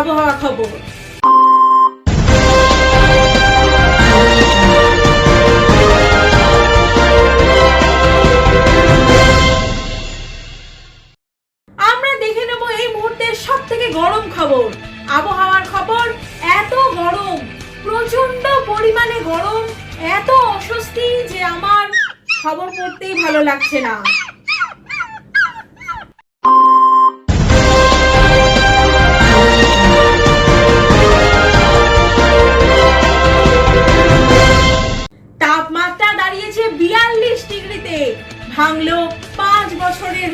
আবহাওয়া খবর। আমরা দেখে নেব এই মুহূর্তের সব থেকে গরম খবর। আবহাওয়ার খবর, এত গরম প্রচণ্ড পরিমাণে গরম, এত অস্বস্তি যে আমার খবর পড়তেই ভালো লাগছে না।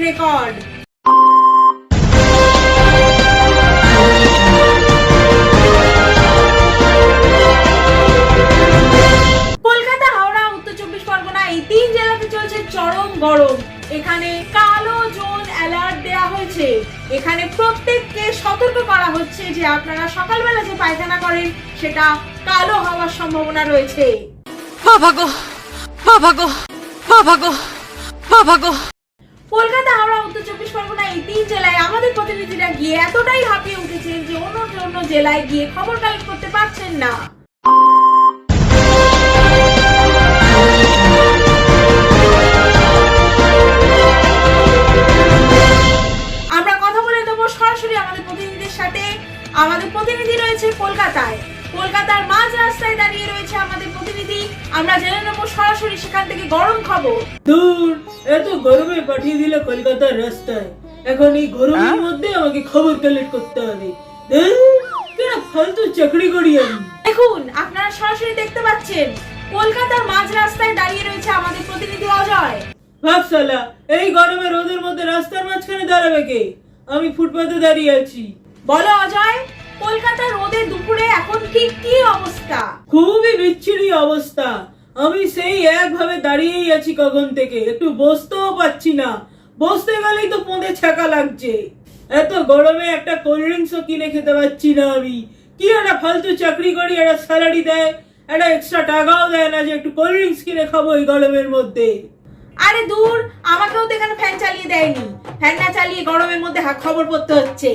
রেকর্ড কলকাতা, হাওড়া, উত্তর চব্বিশ পরগনা, এই তিন জেলাতে চলছে চরম গরম। এখানে কালো জোন অ্যালার্ট দেয়া হয়েছে। এখানে প্রত্যেককে সতর্ক করা হচ্ছে যে আপনারা সকালবেলা যে পায়খানা করেন, সেটা কালো হওয়ার সম্ভাবনা রয়েছে। বাবা গো বাবা গো বাবা গো বাবা গো কলকাতা, হাওড়া, উত্তর চব্বিশ পরগনা এই তিন জেলায় আমাদের প্রতিনিধিরা গিয়ে এতটাই হাঁপিয়ে উঠেছেন যে অন্য অন্য জেলায় গিয়ে খবর কালেক্ট করতে পারছেন না। প্রতিনিধি আমরা জেনে নেব সরাসরি সেখান থেকে গরম খবর। দূর এত গরমে পাঠিয়ে দিল কলকাতার রাস্তায়। এখন এই গরমের মধ্যে আমাকে খবর কালেক্ট করতে হবে। কেন ফালতু চাকরি করি আমি দেখুন আপনারা সরাসরি দেখতে পাচ্ছেন কলকাতার মাঝ রাস্তায় দাঁড়িয়ে রয়েছে আমাদের প্রতিনিধি অজয়। ভাব সালা এই গরমে রোদের মধ্যে রাস্তার মাঝখানে দাঁড়াবে কে? আমি ফুটপাতে দাঁড়িয়ে আছি। বলো অজয় কলকাতার রোদে দুপুরে এখন ঠিক কি অবস্থা? খুবই বিচ্ছিরি অবস্থা। আমি সেই একভাবে দাঁড়িয়েই আছি কখন থেকে। একটু বসতেও পাচ্ছি না। বসতে গেলেই তো পোঁদে ছাকা লাগছে। এত গরমে একটা কোল্ড ড্রিঙ্কসও কিনে খেতে পাচ্ছি না আমি। কি একটা ফালতু চাকরি করি একটা স্যালারি দেয় একটা এক্সট্রা টাকাও দেয় না যে একটু কোল্ড ড্রিঙ্কস কিনে খাব এই গরমের মধ্যে। আরে দূর আমাকেও তো এখানে ফ্যান চালিয়ে দেয়নি। ফ্যান না চালিয়ে গরমের মধ্যে খবর পড়তে হচ্ছে।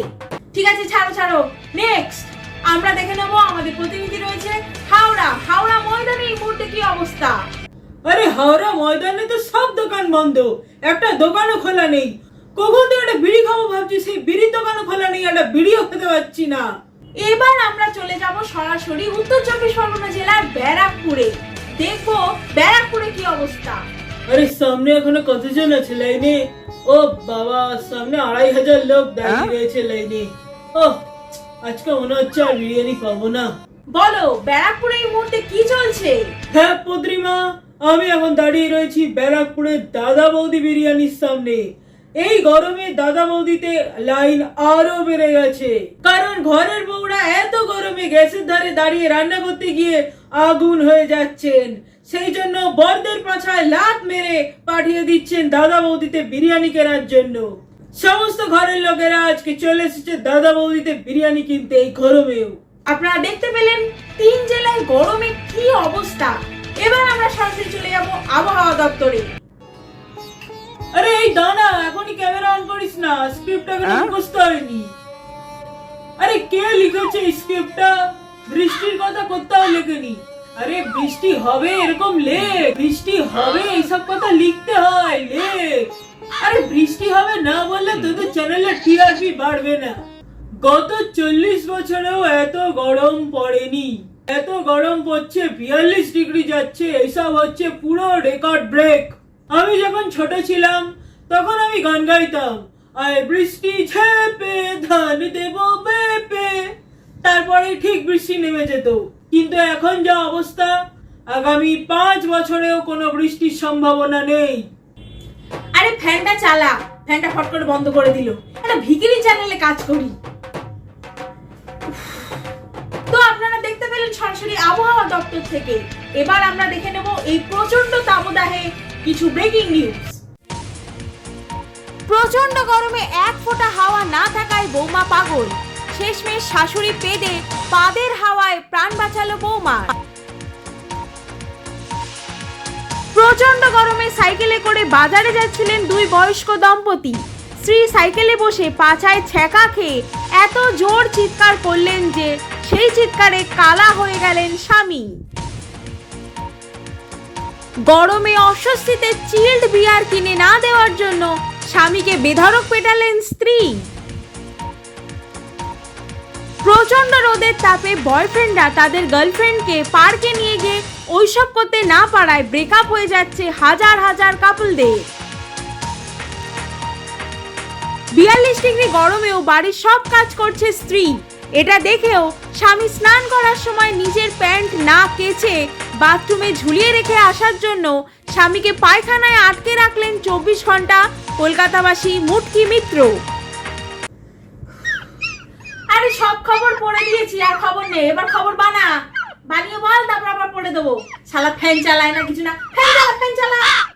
ঠিক আছে ছাড়ো ছাড়ো। নেক্সট আমরা দেখে নেব আমাদের প্রতিনিধি রয়েছে হাওড়া। হাওড়া ময়দানে এই মুহূর্তে কি অবস্থা? আরে হাওড়া ময়দানে তো সব দোকান বন্ধ। একটা দোকানও খোলা নেই। কখন থেকে একটা বিড়ি খাব ভাবছি সেই বিড়ির দোকানও খোলা নেই একটা বিড়িও খেতে পাচ্ছি না। এবার আমরা চলে যাব সরাসরি উত্তর চব্বিশ পরগনা জেলার ব্যারাকপুরে। দেখব ব্যারাকপুরে কি অবস্থা। আরে সামনে এখনও কতজন আছে লাইনে? ও বাবা সামনে আড়াই হাজার লোক দাঁড়িয়ে রয়েছে লাইনে। ও আজকে মনে হচ্ছে আর বিরিয়ানি পাবো না। বলো ব্যারাকপুরে এই মুহূর্তে কি চলছে? হ্যাঁ পদ্রিমা আমি এখন দাঁড়িয়ে রয়েছি ব্যারাকপুরের দাদা বৌদি বিরিয়ানির সামনে। এই গরমে দাদা বৌদিতে লাইন আরও বেড়ে গেছে। কারণ ঘরের বউরা এত গরমে গ্যাসের ধারে দাঁড়িয়ে রান্না করতে গিয়ে আগুন হয়ে যাচ্ছেন। সেই জন্য বরদের পাছায় লাত মেরে পাঠিয়ে দিচ্ছেন দাদা বৌদিতে বিরিয়ানি কেনার জন্য। সমস্ত ঘরের লোকেরা আজকে চলে এসেছে দাদা বৌদিতে বিরিয়ানি কিনতে এই গরমেও। আপনারা দেখতে পেলেন তিন জেলায় গরমে কি অবস্থা। এবার আমরা সরাসরি চলে যাব আবহাওয়া দপ্তরে। আরে এই দানা এখনই ক্যামেরা অন করিস না স্ক্রিপ্টটা এখনও মুখস্থ হয়নি। আরে কে লিখেছে স্ক্রিপ্টটা? বৃষ্টির কথা কোথাও লেখেনি। আরে বৃষ্টি হবে, এরকম লেখ বৃষ্টি হবে, এইসব কথা লিখতে হয় লেখ আরে বৃষ্টি হবে না বললে তোদের চ্যানেলে টিআরপি বাড়বে না। গত চল্লিশ বছরেও এত গরম পড়েনি। এত গরম পড়ছে, বিয়াল্লিশ ডিগ্রি যাচ্ছে, এইসব হচ্ছে পুরো রেকর্ড ব্রেক আমি যখন ছোট ছিলাম, তখন আমি গান গাইতাম। আয় বৃষ্টি ঝেপে, ধান দেব বেপে তারপরে ঠিক বৃষ্টি নেমে যেত। কিন্তু এখন যা অবস্থা, আগামী পাঁচ বছরেও কোনো বৃষ্টির সম্ভাবনা নেই। আরে ফ্যানটা চালা, ফ্যানটা ফট করে বন্ধ করে দিল। একটা ভিকিরি চ্যানেলে কাজ করি। তো আপনারা দেখতে পেলেন সরাসরি আবহাওয়া দপ্তর থেকে। এবার আমরা দেখে নেব এই প্রচণ্ড তাপদাহে কিছু ব্রেকিং নিউজ প্রচণ্ড গরমে এক ফোঁটা হাওয়া না থাকায় বৌমা পাগল। শেষমেশ শাশুড়ি পেদে পাদের হাওয়ায় প্রাণ বাঁচালো বৌমা। প্রচণ্ড গরমে সাইকেলে করে বাজারে যাচ্ছিলেন দুই বয়স্ক দম্পতি। স্ত্রী সাইকেলে বসে পাছায় ছ্যাঁকা খেয়ে এত জোর চিৎকার করলেন যে সেই চিৎকারে কালা হয়ে গেলেন স্বামী। গরমে অস্বস্তিতে চিল্ড বিয়ার কিনে না দেওয়ার জন্য স্বামীকে বেধড়ক পেটালেন স্ত্রী। প্রচণ্ড রোদের তাপে বয়ফ্রেন্ডরা তাদের গার্লফ্রেন্ডকে পার্কে নিয়ে গিয়ে ওইসব করতে না পারায় ব্রেকআপ হয়ে যাচ্ছে হাজার হাজার কাপলদের বিয়াল্লিশ ডিগ্রি গরমেও বাড়ির সব কাজ করছে স্ত্রী। এটা দেখেও স্বামী স্নান করার সময় নিজের প্যান্ট না কেচে বাথরুমে ঝুলিয়ে রেখে আসার জন্য স্বামীকে পায়খানায় আটকে রাখলেন চব্বিশ ঘণ্টা কলকাতাবাসী মুটকি মিত্র। আরে সব খবর পড়ে দিয়েছি, আর খবর নেই। এবার খবর বানা। বানিয়ে বল, তারপর আবার পড়ে দেবো। শালা ফ্যান চালায় না কিছু না। ফ্যান চালা ফ্যান চালা।